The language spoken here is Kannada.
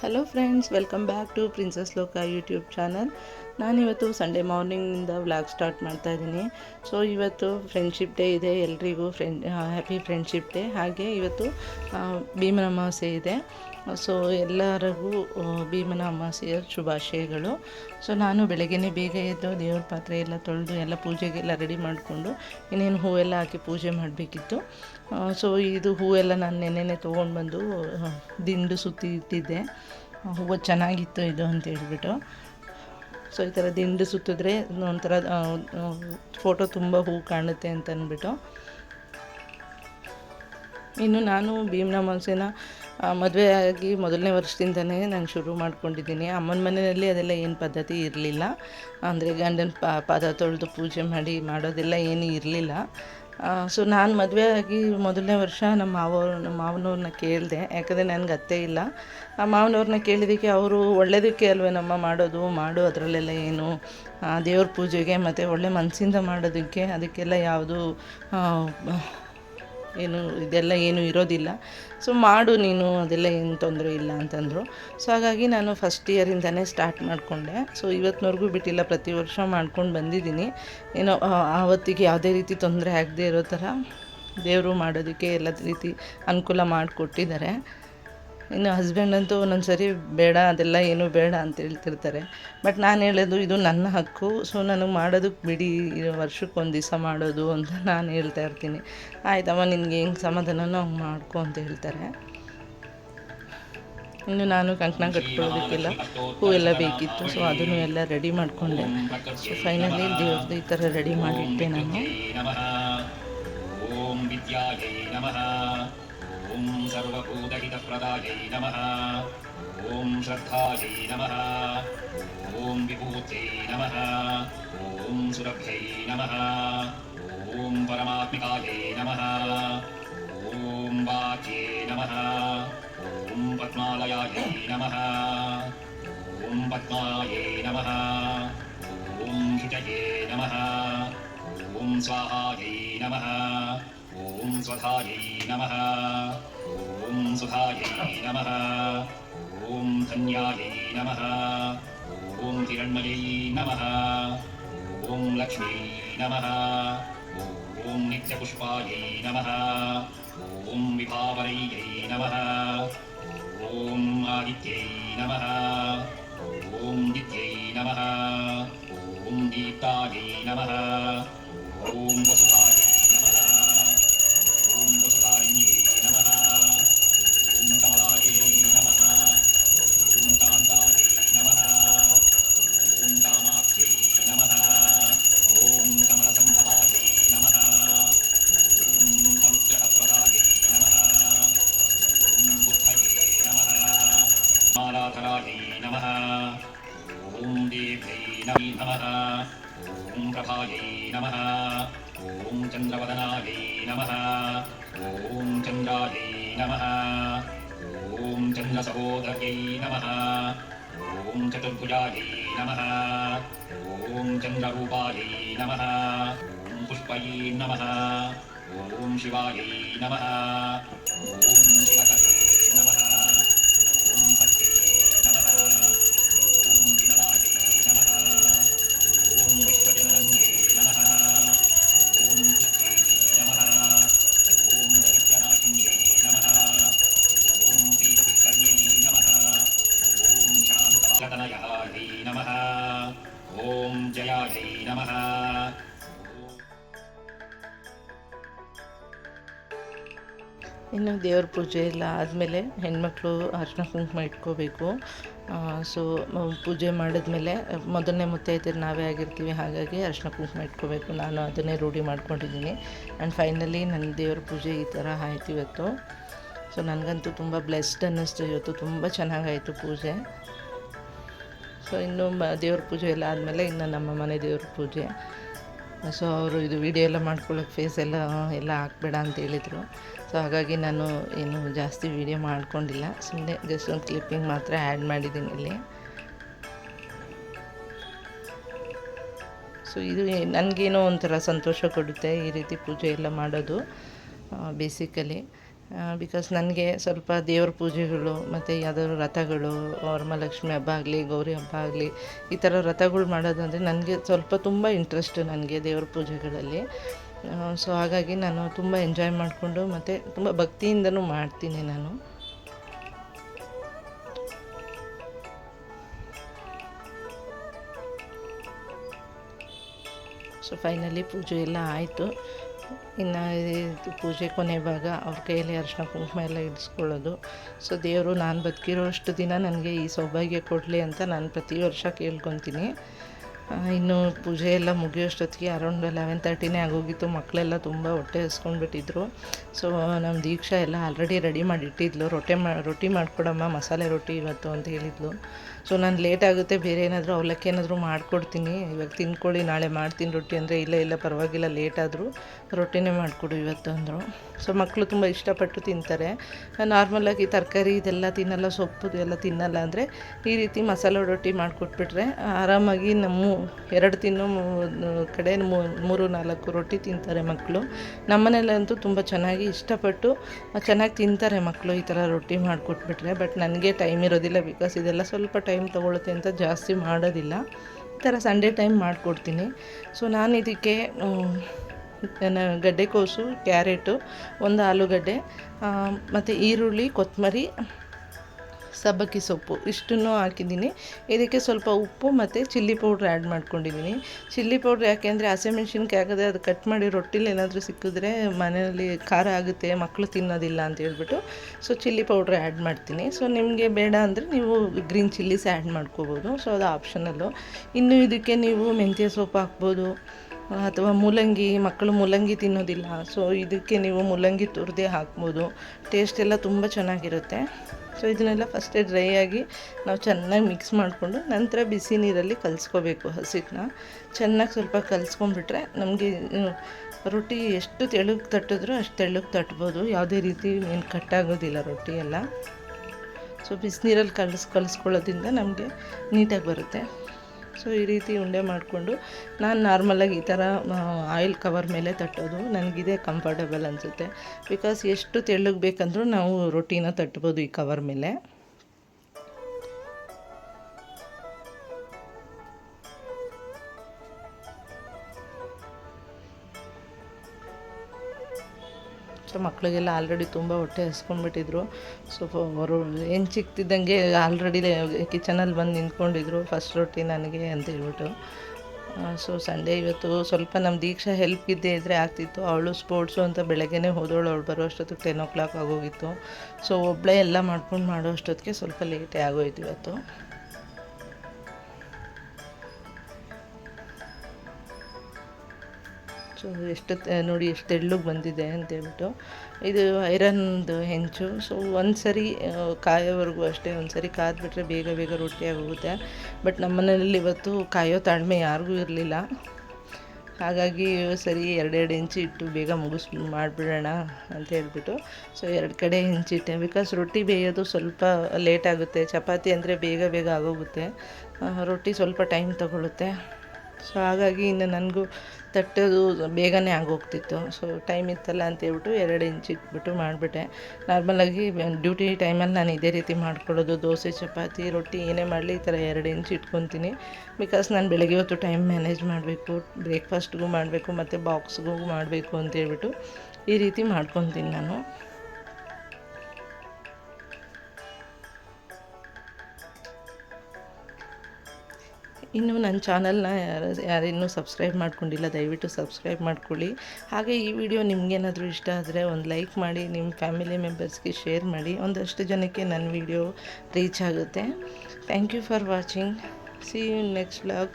hello friends welcome back to princess ಲೋಕ ಯೂಟ್ಯೂಬ್ ಚಾನಲ್ ನಾನಿವತ್ತು ಸಂಡೇ ಮಾರ್ನಿಂಗಿಂದ ವ್ಲಾಗ್ ಸ್ಟಾರ್ಟ್ ಮಾಡ್ತಾ ಇದ್ದೀನಿ. ಸೊ ಇವತ್ತು ಫ್ರೆಂಡ್ಶಿಪ್ ಡೇ ಇದೆ, ಎಲ್ರಿಗೂ ಫ್ರೆಂಡ್ ಹ್ಯಾಪಿ ಫ್ರೆಂಡ್ಶಿಪ್ ಡೇ ಹಾಗೆ ಇವತ್ತು ಭೀಮನ ಅಮಾವಾಸ್ಯೆ ಇದೆ. ಸೊ ಎಲ್ಲರಿಗೂ ಭೀಮನ ಅಮಾವಾಸ್ಯೆಯ ಶುಭಾಶಯಗಳು. ಸೊ ನಾನು ಬೆಳಗ್ಗೆನೇ ಬೇಗ ಎದ್ದು ದೇವ್ರ ಪಾತ್ರೆ ಎಲ್ಲ ತೊಳೆದು, ಎಲ್ಲ ಪೂಜೆಗೆಲ್ಲ ರೆಡಿ ಮಾಡಿಕೊಂಡು, ಇನ್ನೇನು ಹೂವೆಲ್ಲ ಹಾಕಿ ಪೂಜೆ ಮಾಡಬೇಕಿತ್ತು. ಸೊ ಇದು ಹೂವೆಲ್ಲ ನಾನು ನೆನ್ನೆನೆ ತೊಗೊಂಡು ಬಂದು ದಿಂಡು ಸುತ್ತಿ ಇಟ್ಟಿದ್ದೆ ಹೂವು ಚೆನ್ನಾಗಿತ್ತು ಇದು ಅಂತ ಹೇಳ್ಬಿಟ್ಟು. ಸೊ ಈ ಥರ ದಿಂಡು ಸುತ್ತಿದ್ರೆ ಒಂಥರ ಫೋಟೋ ತುಂಬ ಹೂ ಕಾಣುತ್ತೆ ಅಂತ ಅಂದ್ಬಿಟ್ಟು ಇನ್ನು ನಾನು ಭೀಮನ ಮಾಂಸೇನ ಮದುವೆ ಆಗಿ ಮೊದಲನೇ ವರ್ಷದಿಂದನೇ ನಾನು ಶುರು ಮಾಡ್ಕೊಂಡಿದ್ದೀನಿ. ಅಮ್ಮನ ಮನೆಯಲ್ಲಿ ಅದೆಲ್ಲ ಏನು ಪದ್ಧತಿ ಇರಲಿಲ್ಲ. ಅಂದರೆ ಗಂಡನ ಪಾದ ತೊಳೆದು ಪೂಜೆ ಮಾಡಿ ಮಾಡೋದೆಲ್ಲ ಏನೂ ಇರಲಿಲ್ಲ. ಸೊ ನಾನು ಮದುವೆ ಆಗಿ ಮೊದಲನೇ ವರ್ಷ ನಮ್ಮ ಮಾವವ್ರು ನಮ್ಮ ಮಾವನವ್ರನ್ನ ಕೇಳಿದೆ. ಯಾಕಂದರೆ ನನಗೆ ಅತ್ತೆ ಇಲ್ಲ. ಆ ಮಾವನವ್ರನ್ನ ಕೇಳಿದ್ದಕ್ಕೆ ಅವರು ಒಳ್ಳೇದಕ್ಕೆ ಅಲ್ವೇನಮ್ಮ ಮಾಡೋದು, ಮಾಡು, ಅದರಲ್ಲೆಲ್ಲ ಏನು? ದೇವ್ರ ಪೂಜೆಗೆ ಮತ್ತು ಒಳ್ಳೆ ಮನಸ್ಸಿಂದ ಮಾಡೋದಕ್ಕೆ ಅದಕ್ಕೆಲ್ಲ ಯಾವುದು ಏನು, ಇದೆಲ್ಲ ಏನು ಇರೋದಿಲ್ಲ. ಸೊ ಮಾಡು ನೀನು, ಅದೆಲ್ಲ ಏನು ತೊಂದರೆ ಇಲ್ಲ ಅಂತಂದರು. ಸೊ ಹಾಗಾಗಿ ನಾನು ಫಸ್ಟ್ ಇಯರಿಂದನೇ ಸ್ಟಾರ್ಟ್ ಮಾಡಿಕೊಂಡೆ. ಸೊ ಇವತ್ತಿನವರೆಗೂ ಬಿಟ್ಟಿಲ್ಲ, ಪ್ರತಿ ವರ್ಷ ಮಾಡ್ಕೊಂಡು ಬಂದಿದ್ದೀನಿ. ಏನೋ ಆವತ್ತಿಗೆ ಯಾವುದೇ ರೀತಿ ತೊಂದರೆ ಆಗದೆ ಇರೋ ಥರ ದೇವರು ಮಾಡೋದಕ್ಕೆ ಎಲ್ಲ ರೀತಿ ಅನುಕೂಲ ಮಾಡಿಕೊಟ್ಟಿದ್ದಾರೆ. ಇನ್ನು ಹಸ್ಬೆಂಡ್ ಅಂತೂ ಒಂದೊಂದು ಸರಿ ಬೇಡ, ಅದೆಲ್ಲ ಏನೂ ಬೇಡ ಅಂತ ಹೇಳ್ತಿರ್ತಾರೆ. ಬಟ್ ನಾನು ಹೇಳೋದು ಇದು ನನ್ನ ಹಕ್ಕು ಸೊ ನನಗೆ ಮಾಡೋದಕ್ಕೆ ಬಿಡಿ ಇದು ವರ್ಷಕ್ಕೆ ಒಂದು ದಿವಸ ಮಾಡೋದು ಅಂತ ನಾನು ಹೇಳ್ತಾ ಇರ್ತೀನಿ. ಆಯ್ತಮ್ಮ, ನಿನಗೆ ಹೆಂಗೆ ಸಮಾಧಾನನೋ ಹಂಗೆ ಮಾಡ್ಕೊ ಅಂತ ಹೇಳ್ತಾರೆ. ಇನ್ನು ನಾನು ಕಂಕಣ ಕಟ್ಕೊಳ್ಳೋದಕ್ಕೆಲ್ಲ ಎಲ್ಲ ಬೇಕಿತ್ತು ಸೊ ಅದನ್ನು ಎಲ್ಲ ರೆಡಿ ಮಾಡಿಕೊಂಡೆ. ಸೊ ಫೈನಲಿ ದೇವ್ರದ್ದು ಈ ಥರ ರೆಡಿ ಮಾಡಿಟ್ಟೆ ನಾನು. ॐ विद्यायै नमः ॐ सर्वभूतहितप्रदायै नमः ॐ श्रद्धायै नमः ॐ विभूत्यै नमः ॐ सुरभ्यै नमः ॐ परमात्मिकायै नमः ॐ वाक्ये नमः ॐ पद्मालयायै नमः ॐ पद्मायै नमः ॐ हितये नमः ॐ स्वाहायै नमः ॐ स्वधायै नमः ॐ सुधायै नमः ॐ धन्यायै नमः ॐ हिरण्मयै नमः ॐ लक्ष्म्यै नमः ॐ नित्यपुष्पायै नमः ॐ विभावरय्यै नमः ॐ आदित्यै नमः ॐ दित्यै नमः ॐ दीप्तायै नमः ॐ वसुधायै नमः ॐ देव्यै नमः ॐ प्रभायै नमः ॐ चन्द्रवदनायै नमः ॐ चन्द्रायै नमः ॐ चन्द्रसहोदर्यै नमः ॐ चतुर्भुजायै नमः ॐ चन्द्ररूपायै नमः ॐ पुष्पयै नमः ॐ शिवायै नमः ॐ ॐ जयायै नमः ಇನ್ನು ದೇವ್ರ ಪೂಜೆ ಎಲ್ಲ ಆದಮೇಲೆ ಹೆಣ್ಮಕ್ಳು ಅರ್ಶಿನ ಕುಂಕುಮ ಇಟ್ಕೋಬೇಕು ಸೊ ಪೂಜೆ ಮಾಡಿದ್ಮೇಲೆ ಮೊದಲನೇ ಮುತ್ತೈದೆರು ನಾವೇ ಆಗಿರ್ತೀವಿ ಹಾಗಾಗಿ ಅರ್ಶಿನ ಕುಂಕುಮ ಇಟ್ಕೋಬೇಕು ನಾನು ಅದನ್ನೇ ರೂಢಿ ಮಾಡ್ಕೊಂಡಿದ್ದೀನಿ ಆ್ಯಂಡ್ ಫೈನಲಿ ನನ್ನ ದೇವ್ರ ಪೂಜೆ ಈ ಥರ ಆಯ್ತು ಇವತ್ತು ಸೊ ನನಗಂತೂ ತುಂಬ ಬ್ಲೆಸ್ಡ್ ಅನ್ನಿಸ್ತು ಇವತ್ತು ತುಂಬ ಚೆನ್ನಾಗಾಯಿತು ಪೂಜೆ ಸೊ ಇನ್ನು ಮ- ದೇವ್ರ ಪೂಜೆ ಎಲ್ಲ ಆದಮೇಲೆ ಇನ್ನು ನಮ್ಮ ಮನೆ ದೇವ್ರ ಪೂಜೆ. ಸೊ ಅವರು ಇದು ವಿಡಿಯೋ ಎಲ್ಲ ಮಾಡ್ಕೊಳ್ಳೋಕೆ ಫೇಸ್ ಎಲ್ಲ ಎಲ್ಲ ಹಾಕ್ಬೇಡ ಅಂತ ಹೇಳಿದರು. ಸೊ ಹಾಗಾಗಿ ನಾನು ಏನು ಜಾಸ್ತಿ ವಿಡಿಯೋ ಮಾಡ್ಕೊಂಡಿಲ್ಲ. ಸುಮ್ಮನೆ ಜಸ್ಟ್ ಒಂದು ಕ್ಲಿಪ್ಪಿಂಗ್ ಮಾತ್ರ ಆ್ಯಡ್ ಮಾಡಿದ್ದೀನಿ ಇಲ್ಲಿ. ಸೊ ಇದು ನನಗೇನೋ ಒಂಥರ ಸಂತೋಷ ಕೊಡುತ್ತೆ ಈ ರೀತಿ ಪೂಜೆ ಎಲ್ಲ ಮಾಡೋದು ಬೇಸಿಕಲಿ ಬಿಕಾಸ್ ನನಗೆ ಸ್ವಲ್ಪ ದೇವ್ರ ಪೂಜೆಗಳು ಮತ್ತು ಯಾವ್ದಾದ್ರು ರಥಗಳು, ವರಮಹಾಲಕ್ಷ್ಮಿ ಹಬ್ಬ ಆಗಲಿ, ಗೌರಿ ಹಬ್ಬ ಆಗಲಿ, ಈ ಥರ ಮಾಡೋದು ಮಾಡೋದಂದರೆ ನನಗೆ ಸ್ವಲ್ಪ ತುಂಬ ಇಂಟ್ರೆಸ್ಟು ನನಗೆ ದೇವ್ರ ಪೂಜೆಗಳಲ್ಲಿ. ಸೊ ಹಾಗಾಗಿ ನಾನು ತುಂಬ ಎಂಜಾಯ್ ಮಾಡಿಕೊಂಡು ಮತ್ತು ತುಂಬ ಭಕ್ತಿಯಿಂದನೂ ಮಾಡ್ತೀನಿ ನಾನು. ಸೊ ಫೈನಲಿ ಪೂಜೆ ಎಲ್ಲ ಆಯಿತು. ಇನ್ನು ಪೂಜೆ ಕೊನೆ ಭಾಗ ಅವ್ರ ಕೈಯಲ್ಲಿ ಅರಿಶಿನ ಕುಂಕುಮ ಎಲ್ಲ ಇಡಿಸ್ಕೊಳ್ಳೋದು. ಸೊ ದೇವರು ನಾನು ಬದುಕಿರೋ ಅಷ್ಟು ದಿನ ನನಗೆ ಈ ಸೌಭಾಗ್ಯ ಕೊಡಲಿ ಅಂತ ನಾನು ಪ್ರತಿ ವರ್ಷ ಕೇಳ್ಕೊತೀನಿ. ಇನ್ನು ಪೂಜೆ ಎಲ್ಲ ಮುಗಿಯೋಷ್ಟೊತ್ತಿಗೆ ಅರೌಂಡ್ ಲೆವೆನ್ ತರ್ಟಿನೇ ಆಗೋಗಿತ್ತು. ಮಕ್ಕಳೆಲ್ಲ ತುಂಬ ಹೊಟ್ಟೆ ಹಸ್ಕೊಂಡ್ಬಿಟ್ಟಿದ್ರು. ಸೊ ನಮ್ಮ ದೀಕ್ಷಾ ಎಲ್ಲ ಆಲ್ರೆಡಿ ರೆಡಿ ಮಾಡಿಟ್ಟಿದ್ಲು. ರೊಟ್ಟೆ ಮಾ, ರೊಟ್ಟಿ ಮಾಡಿಕೊಡಮ್ಮ, ಮಸಾಲೆ ರೊಟ್ಟಿ ಇವತ್ತು ಅಂತ ಹೇಳಿದ್ಲು. ಸೊ ನಾನು ಲೇಟ್ ಆಗುತ್ತೆ, ಬೇರೆ ಏನಾದರೂ ಅವಲಕ್ಕಿ ಏನಾದರೂ ಮಾಡಿಕೊಡ್ತೀನಿ. ಇವಾಗ ತಿನ್ಕೊಳ್ಳಿ, ನಾಳೆ ಮಾಡ್ತೀನಿ ರೊಟ್ಟಿ ಅಂದರೆ ಇಲ್ಲ ಇಲ್ಲ, ಪರವಾಗಿಲ್ಲ ಲೇಟ್ ಆದರೂ ರೊಟ್ಟಿನೇ ಮಾಡಿಕೊಡು ಇವತ್ತು ಅಂದರು. ಸೊ ಮಕ್ಕಳು ತುಂಬ ಇಷ್ಟಪಟ್ಟು ತಿಂತಾರೆ. ನಾರ್ಮಲಾಗಿ ತರಕಾರಿ ಇದೆಲ್ಲ ತಿನ್ನಲ್ಲ, ಸೊಪ್ಪು ಎಲ್ಲ ತಿನ್ನಲ್ಲ ಅಂದರೆ ಈ ರೀತಿ ಮಸಾಲೆ ರೊಟ್ಟಿ ಮಾಡಿಕೊಟ್ಬಿಟ್ರೆ ಆರಾಮಾಗಿ ನಮ್ಮ ಎರಡು ತಿನ್ನೋ ಕಡೆ ಮೂರು, ನಾಲ್ಕು ರೊಟ್ಟಿ ತಿಂತಾರೆ ಮಕ್ಕಳು ನಮ್ಮನೇಲಂತೂ ತುಂಬ ಚೆನ್ನಾಗಿ ಇಷ್ಟಪಟ್ಟು ಚೆನ್ನಾಗಿ ತಿಂತಾರೆ ಮಕ್ಕಳು ಈ ಥರ ರೊಟ್ಟಿ ಮಾಡಿಕೊಟ್ಬಿಟ್ರೆ ಬಟ್ ನನಗೆ ಟೈಮ್ ಇರೋದಿಲ್ಲ ಬಿಕಾಸ್ ಇದೆಲ್ಲ ಸ್ವಲ್ಪ ಟೈಮ್ ತೊಗೊಳುತ್ತೆ ಅಂತ ಜಾಸ್ತಿ ಮಾಡೋದಿಲ್ಲ. ಈ ಥರ ಸಂಡೇ ಟೈಮ್ ಮಾಡಿಕೊಡ್ತೀನಿ. ಸೊ ನಾನು ಇದಕ್ಕೆ ಗಡ್ಡೆಕೋಸು ಕ್ಯಾರೆಟು, ಒಂದು ಆಲೂಗಡ್ಡೆ ಮತ್ತು ಈರುಳ್ಳಿ ಕೊತ್ತಂಬರಿ ಸಬ್ಬಕ್ಕಿ ಸೊಪ್ಪು ಇಷ್ಟನ್ನು ಹಾಕಿದ್ದೀನಿ. ಇದಕ್ಕೆ ಸ್ವಲ್ಪ ಉಪ್ಪು ಮತ್ತು ಚಿಲ್ಲಿ ಪೌಡ್ರ್ ಆ್ಯಡ್ ಮಾಡ್ಕೊಂಡಿದ್ದೀನಿ. ಚಿಲ್ಲಿ ಪೌಡ್ರ್ ಯಾಕೆಂದರೆ ಹಸಿಮೆಣ್ಸಿನ್ಕಾಯಿ ಆಗದೆ ಅದು ಕಟ್ ಮಾಡಿ ರೊಟ್ಟಿಲಿ ಏನಾದರೂ ಸಿಕ್ಕಿದ್ರೆ ಮನೆಯಲ್ಲಿ ಖಾರ ಆಗುತ್ತೆ ಮಕ್ಕಳು ತಿನ್ನೋದಿಲ್ಲ ಅಂತ ಹೇಳ್ಬಿಟ್ಟು ಸೊ ಚಿಲ್ಲಿ ಪೌಡ್ರ್ ಆ್ಯಡ್ ಮಾಡ್ತೀನಿ. ಸೊ ನಿಮಗೆ ಬೇಡ ಅಂದರೆ ನೀವು ಗ್ರೀನ್ ಚಿಲ್ಲೀಸ್ ಆ್ಯಡ್ ಮಾಡ್ಕೋಬೋದು. ಸೊ ಅದು ಆಪ್ಷನಲ್ಲು. ಇನ್ನು ಇದಕ್ಕೆ ನೀವು ಮೆಂತ್ಯ ಸೊಪ್ಪು ಹಾಕ್ಬೋದು. ಅಥವಾ ಮೂಲಂಗಿ, ಮಕ್ಕಳು ಮೂಲಂಗಿ ತಿನ್ನೋದಿಲ್ಲ. ಸೊ ಇದಕ್ಕೆ ನೀವು ಮೂಲಂಗಿ ತುರಿದೇ ಹಾಕ್ಬೋದು. ಟೇಸ್ಟ್ ಎಲ್ಲ ತುಂಬ ಚೆನ್ನಾಗಿರುತ್ತೆ. ಸೊ ಇದನ್ನೆಲ್ಲ ಫಸ್ಟೇ ಡ್ರೈ ಆಗಿ ನಾವು ಚೆನ್ನಾಗಿ ಮಿಕ್ಸ್ ಮಾಡಿಕೊಂಡು ನಂತರ ಬಿಸಿ ನೀರಲ್ಲಿ ಕಲಿಸ್ಕೋಬೇಕು ಹಸಿಟ್ಟನ್ನ ಚೆನ್ನಾಗಿ ಸ್ವಲ್ಪ ಕಲಿಸ್ಕೊಂಡ್ಬಿಟ್ರೆ ನಮಗೆ ರೊಟ್ಟಿ ಎಷ್ಟು ತೆಳುಗೆ ತಟ್ಟಿದ್ರೂ ಅಷ್ಟು ತೆಳುಗೆ ತಟ್ಬೋದು. ಯಾವುದೇ ರೀತಿ ಏನು ಕಟ್ಟಾಗೋದಿಲ್ಲ ರೊಟ್ಟಿ ಎಲ್ಲ. ಸೊ ಬಿಸಿನೀರಲ್ಲಿ ಕಲಿಸ್, ಕಲಿಸ್ಕೊಳ್ಳೋದ್ರಿಂದ ನಮಗೆ ನೀಟಾಗಿ ಬರುತ್ತೆ. ಸೊ, ಈ ರೀತಿ ಉಂಡೆ ಮಾಡಿಕೊಂಡು ನಾನು ನಾರ್ಮಲಾಗಿ ಈ ಥರ ಆಯಿಲ್ ಕವರ್ ಮೇಲೆ ತಟ್ಟೋದು ನನಗಿದೆ ಕಂಫರ್ಟಬಲ್ ಅನಿಸುತ್ತೆ. ಬಿಕಾಸ್ ಎಷ್ಟು ತೆಳ್ಳಗೆ ಬೇಕಂದ್ರೂ ನಾವು ರೊಟ್ಟಿನ ತಟ್ಬೋದು ಈ ಕವರ್ ಮೇಲೆ. ಮಕ್ಕಳಿಗೆಲ್ಲ ಆಲ್ರೆಡಿ ತುಂಬ ಹೊಟ್ಟೆ ಹಸ್ಕೊಂಡ್ಬಿಟ್ಟಿದ್ರು. ಸೊ ಅವರು ಏನು ಚಿಕ್ತಿದ್ದಂಗೆ ಆಲ್ರೆಡಿ ಕಿಚನಲ್ಲಿ ಬಂದು ನಿಂತ್ಕೊಂಡಿದ್ರು ಫಸ್ಟ್ ರೊಟ್ಟಿ ನನಗೆ ಅಂತ ಹೇಳ್ಬಿಟ್ಟು. ಸೊ ಸಂಡೇ ಇವತ್ತು ಸ್ವಲ್ಪ ನಮ್ಮ ದೀಕ್ಷಾ ಹೆಲ್ಪ್ ಇದ್ದೇ ಇದ್ದರೆ ಆಗ್ತಿತ್ತು. ಅವಳು ಸ್ಪೋರ್ಟ್ಸು ಅಂತ ಬೆಳಗ್ಗೆನೇ ಹೋದವಳು, ಅವಳು ಬರೋ ಅಷ್ಟೊತ್ತಿಗೆ ಟೆನ್ ಓ ಕ್ಲಾಕ್ ಆಗೋಗಿತ್ತು. ಸೊ ಒಬ್ಬಳೇ ಎಲ್ಲ ಮಾಡ್ಕೊಂಡು ಮಾಡೋ ಅಷ್ಟೊತ್ತಿಗೆ ಸ್ವಲ್ಪ ಲೇಟೇ ಆಗೋಯ್ತು ಇವತ್ತು. ಸೊ ಎಷ್ಟು, ನೋಡಿ ಎಷ್ಟು ತೆಳ್ಳಗೆ ಬಂದಿದೆ ಅಂತೇಳ್ಬಿಟ್ಟು. ಇದು ಐರನ್ದು ಹೆಂಚು. ಸೊ ಒಂದು ಸರಿ ಕಾಯೋವರೆಗೂ ಅಷ್ಟೇ ಒಂದು ಸರಿ ಕಾದ್ಬಿಟ್ರೆ ಬೇಗ ಬೇಗ ರೊಟ್ಟಿ ಆಗೋಗುತ್ತೆ ಬಟ್ ನಮ್ಮ ಮನೆಯಲ್ಲಿ ಇವತ್ತು ಕಾಯೋ ತಾಳ್ಮೆ ಯಾರಿಗೂ ಇರಲಿಲ್ಲ. ಹಾಗಾಗಿ ಸರಿ ಎರಡೆರಡು ಇಂಚು ಇಟ್ಟು ಬೇಗ ಮುಗಿಸ್, ಮಾಡಿಬಿಡೋಣ ಅಂತ ಹೇಳ್ಬಿಟ್ಟು ಸೊ ಎರಡು ಕಡೆ ಹೆಂಚಿಟ್ಟೆ ಬಿಕಾಸ್ ರೊಟ್ಟಿ ಬೇಯೋದು ಸ್ವಲ್ಪ ಲೇಟ್ ಆಗುತ್ತೆ. ಚಪಾತಿ ಅಂದರೆ ಬೇಗ ಬೇಗ ಆಗೋಗುತ್ತೆ. ರೊಟ್ಟಿ ಸ್ವಲ್ಪ ಟೈಮ್ ತಗೊಳುತ್ತೆ. ಸೊ ಹಾಗಾಗಿ ಇನ್ನು ನನಗೂ ತಟ್ಟೋದು ಬೇಗನೆ ಆಗೋಗ್ತಿತ್ತು. ಸೊ ಟೈಮ್ ಇತ್ತಲ್ಲ ಅಂತ ಹೇಳ್ಬಿಟ್ಟು ಎರಡು ಇಂಚ್ ಇಟ್ಬಿಟ್ಟು ಮಾಡಿಬಿಟ್ಟೆ. ನಾರ್ಮಲಾಗಿ ಡ್ಯೂಟಿ ಟೈಮಲ್ಲಿ ನಾನು ಇದೇ ರೀತಿ ಮಾಡ್ಕೊಳ್ಳೋದು. ದೋಸೆ, ಚಪಾತಿ, ರೊಟ್ಟಿ ಏನೇ ಮಾಡಲಿ ಈ ಥರ ಎರಡು ಇಂಚ್ ಇಟ್ಕೊತೀನಿ. ಬಿಕಾಸ್ ನಾನು ಬೆಳಗ್ಗೆ ಹೊತ್ತು ಟೈಮ್ ಮ್ಯಾನೇಜ್ ಮಾಡಬೇಕು ಬ್ರೇಕ್ಫಾಸ್ಟ್ಗೂ ಮಾಡಬೇಕು, ಮತ್ತು ಬಾಕ್ಸ್ಗೂ ಮಾಡಬೇಕು ಅಂತ ಹೇಳ್ಬಿಟ್ಟು ಈ ರೀತಿ ಮಾಡ್ಕೊತೀನಿ ನಾನು. ಇನ್ನು ನನ್ನ ಚಾನಲ್ನ ಯಾರು ಯಾರಿನ್ನೂ ಸಬ್ಸ್ಕ್ರೈಬ್ ಮಾಡ್ಕೊಂಡಿಲ್ಲ, ದಯವಿಟ್ಟು ಸಬ್ಸ್ಕ್ರೈಬ್ ಮಾಡ್ಕೊಳ್ಳಿ. ಹಾಗೆ ಈ ವಿಡಿಯೋ ನಿಮಗೇನಾದರೂ ಇಷ್ಟ ಆದರೆ ಒಂದು ಲೈಕ್ ಮಾಡಿ, ನಿಮ್ಮ ಫ್ಯಾಮಿಲಿ ಮೆಂಬರ್ಸ್ಗೆ ಶೇರ್ ಮಾಡಿ, ಒಂದಷ್ಟು ಜನಕ್ಕೆ ನನ್ನ ವಿಡಿಯೋ ರೀಚ್ ಆಗುತ್ತೆ. Thank you for watching. See you next blog